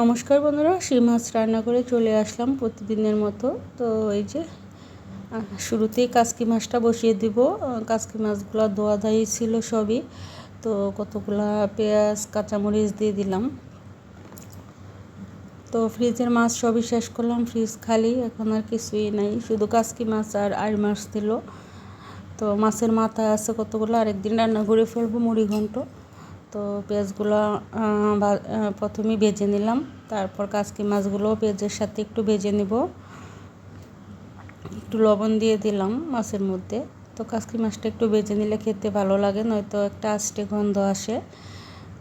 নমস্কার বন্ধুরা শিং মাছ রান্না করে চলে আসলাম প্রতিদিনের মতো। তো এই যে শুরুতেই কাসকি মাছটা বসিয়ে দিব। কাসকি মাছগুলো ধোয়া ধাই ছিল সবই। তো কতগুলা পেঁয়াজ, কাঁচামরিচ দিয়ে দিলাম। তো ফ্রিজের মাছ সবই শেষ করলাম, ফ্রিজ খালি, এখন আর কিছুই নাই। শুধু কাসকি মাছ আর আর মাছ দিল। তো মাছের মাথা আছে কতগুলো, আরেকদিন রান্না করে ফেলব মুড়ি ঘন্ট তো পেঁয়াজগুলো প্রথমে ভেজে নিলাম। তারপর কাসকি মাছগুলো পেঁয়াজের সাথে একটু ভেজে নিব। একটু লবণ দিয়ে দিলাম মাছের মধ্যে। তো কাসকি মাছটা একটু ভেজে নিলে খেতে ভালো লাগে, নয়তো একটা আষ্টে গন্ধ আসে।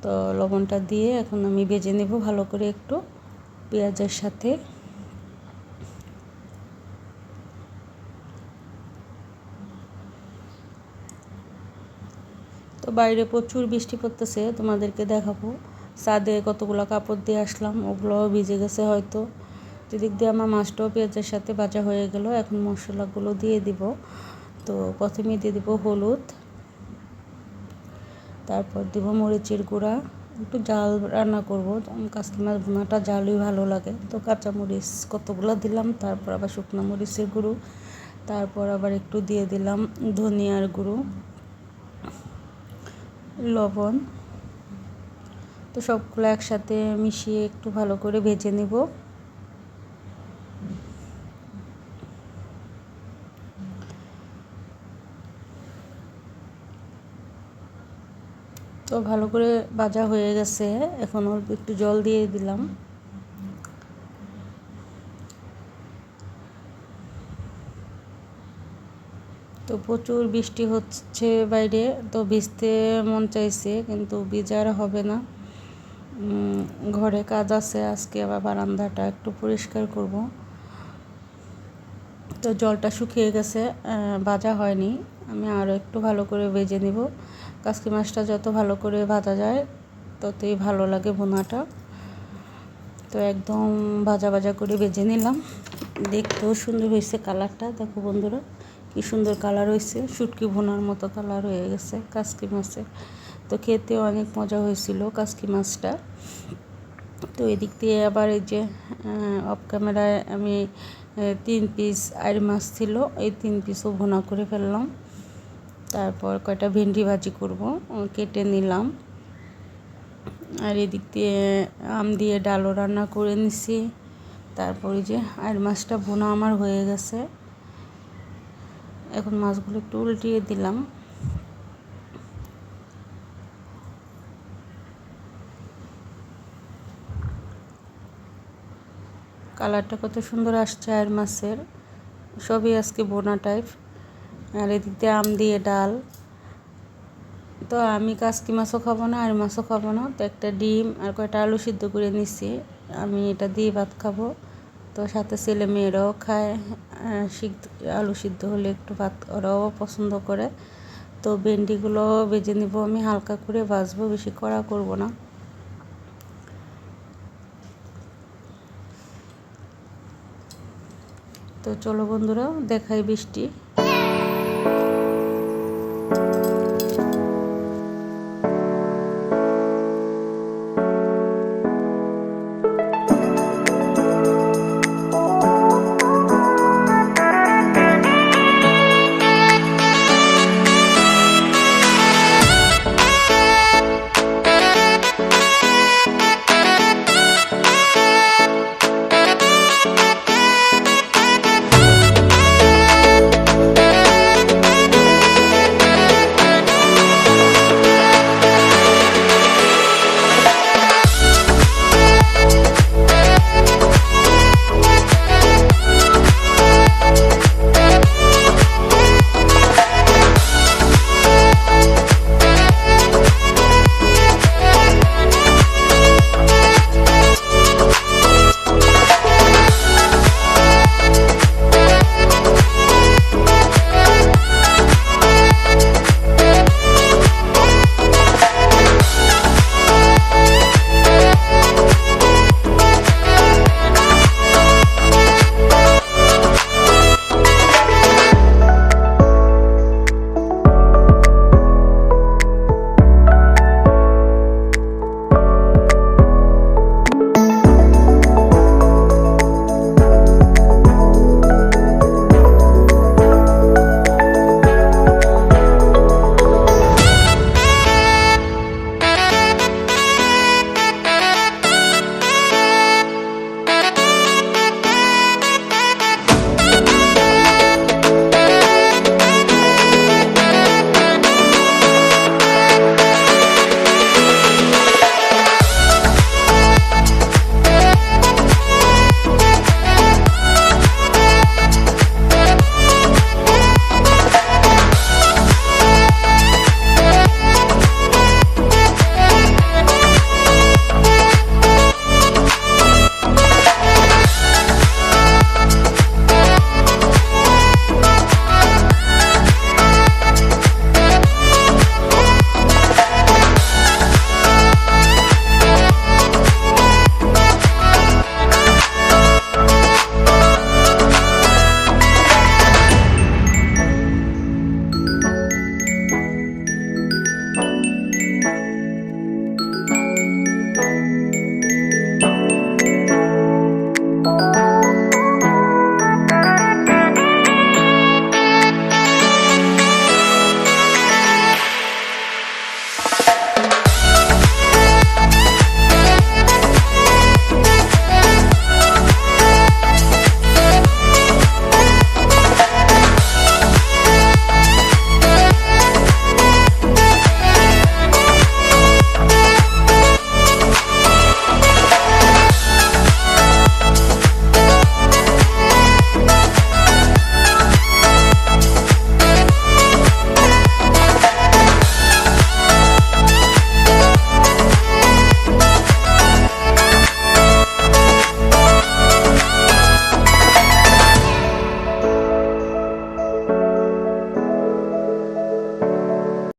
তো লবণটা দিয়ে এখন আমি ভেজে নেব ভালো করে একটু পেঁয়াজের সাথে। তো বাইরে প্রচুর বৃষ্টি পড়তেছে, তোমাদেরকে দেখাবো। ছাদে কতগুলো কাপড় দিয়ে আসলাম, ওগুলোও ভিজে গেছে হয়তো। যেদিক দিয়ে আমার মাছটাও পেঁয়াজের সাথে ভাজা হয়ে গেল, এখন মশলাগুলো দিয়ে দিব। তো প্রথমে দিয়ে দিব হলুদ, তারপর দিব মরিচের গুঁড়া, একটু জাল রান্না করব। কাসকি মাছ ভুনাটা জালই ভালো লাগে। তো কাঁচামরিচ কতগুলো দিলাম, তারপর আবার শুকনো মরিচের গুঁড়ো, তারপর আবার একটু দিয়ে দিলাম ধনিয়ার গুঁড়ো। লবণ। তো সবগুলো একসাথে মিশিয়ে একটু ভালো করে ভেজে নেব। তো ভালো করে ভাজা হয়ে গেছে। এখন অল্প একটু জল দিয়ে দিলাম। তো প্রচুর বৃষ্টি হচ্ছে বাইরে, তো ভিজতে মন চাইছে, কিন্তু ভিজার হবে না। ঘরে কাজ আছে, আজকে আবার বারান্দাটা একটু পরিষ্কার করব। তো জলটা শুকিয়ে গেছে ভাজা হয়নি। আমি আরও একটু ভালো করে ভেজে নিব। কাসকি মাছটা যত ভালো করে ভাজা যায়, ততই ভালো লাগে ভুনাটা। তো একদম ভাজা ভাজা করে ভেজে নিলাম। দেখতেও সুন্দর হয়েছে কালারটা, দেখো বন্ধুরা। কি সুন্দর কালার হয়েছে। শুটকি ভুনার মতো কালার হয়ে গেছে, কাসকি মাছের। তো খেতে অনেক মজা হয়েছিল কাসকি মাছটা। তো এদিক দিয়ে আবার এই যে অফ ক্যামেরায় আমি তিন পিস আর মাছ ছিল, এই তিন পিসও ভুনা করে ফেললাম। তারপর কয়টা ভেন্ডি ভাজি করব কেটে নিলাম। আর এদিক দিয়ে আম দিয়ে ডালও রান্না করে নিছি। তারপর যে আর মাছটা বোনা আমার হয়ে গেছে। এখন মাছগুলো একটু উল্টিয়ে দিলাম। কালারটা কত সুন্দর আসছে আর মাছের। সবই আজকে বোনা টাইপ আর এদিক দিয়ে আম দিয়ে ডাল। তো আমি কাসকি মাছও খাব না আর মাছও খাব না। তো একটা ডিম আর কয়টা আলু সিদ্ধ করে নিছি। আমি এটা দিয়ে ভাত খাব। তো সাথে ছেলে মেয়েরাও খায়। সিদ্ধ আলু সিদ্ধ হলে একটু ভাত ওরাও পছন্দ করে। তো ভেন্ডিগুলো ভেজে নিব আমি, হালকা করে ভাজবো, বেশি কড়া করব না। তো চলো বন্ধুরা, দেখাই বৃষ্টি।